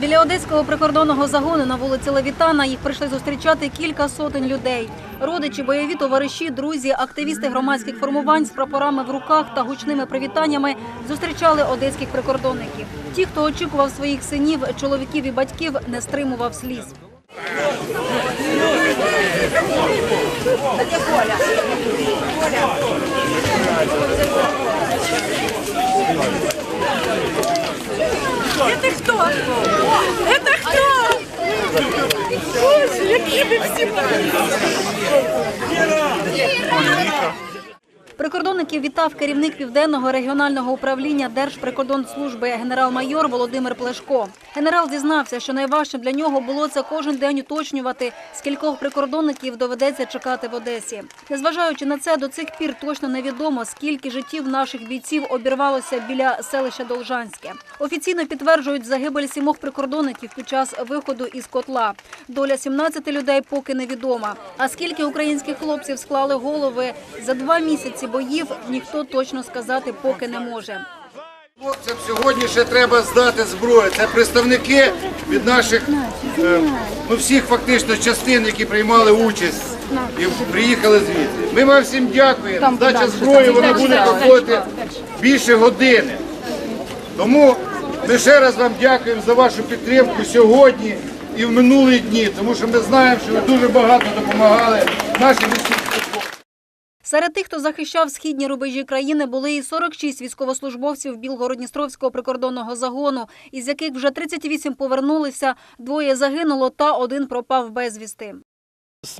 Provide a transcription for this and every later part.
Білгородністровського прикордонного загону на вулиці Левітана їх прийшли зустрічати кілька сотень людей. Родичі, бойові товариші, друзі, активісти громадських формувань з прапорами в руках та гучними привітаннями зустрічали одеських прикордонників. Ті, хто очікував своїх синів, чоловіків і батьків, не стримував сліз. Які всі Прикордонників вітав керівник південного регіонального управління Держприкордонслужби генерал-майор Володимир Плешко. Генерал зізнався, що найважчим для нього було це кожен день уточнювати, скількох прикордонників доведеться чекати в Одесі. Незважаючи на це, до цих пір точно невідомо, скільки життів наших бійців обірвалося біля селища Должанське. Офіційно підтверджують загибель сімох прикордонників під час виходу із котла. Доля 17 людей поки невідома. А скільки українських хлопців склали голови за два місяці боїв, ніхто точно сказати поки не може. Хлопцям сьогодні ще треба здати зброю. Це представники від наших е, ну, всіх фактично частин, які приймали участь і приїхали звідти. Ми вам всім дякуємо. Здача зброї вона буде проходити більше години. Тому ми ще раз вам дякуємо за вашу підтримку сьогодні і в минулі дні, тому що ми знаємо, що ви дуже багато допомагали нашим. Серед тих, хто захищав східні рубежі країни, були і 46 військовослужбовців Білгородністровського прикордонного загону, із яких вже 38 повернулися, двоє загинуло та один пропав безвісти.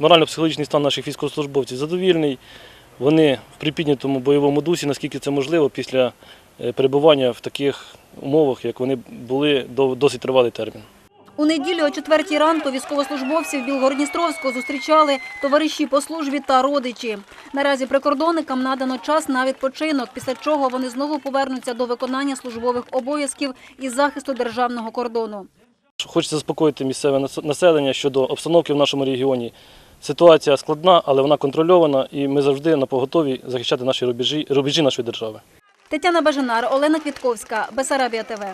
Морально-психологічний стан наших військовослужбовців задовільний. Вони в припіднятому бойовому дусі, наскільки це можливо, після е, перебування в таких умовах, як вони були до- досить тривалий термін. У неділю о четвертій ранку військовослужбовців Білгородністровського зустрічали товариші по службі та родичі. Наразі прикордонникам надано час на відпочинок, після чого вони знову повернуться до виконання службових обов'язків із захисту державного кордону. Хочеться заспокоїти місцеве нас- населення щодо обстановки в нашому регіоні. Ситуація складна, але вона контрольована, і ми завжди на поготові захищати наші рубежі, рубежі нашої держави. Тетяна Бажанар, Олена Квітковська, Бесарабія ТВ.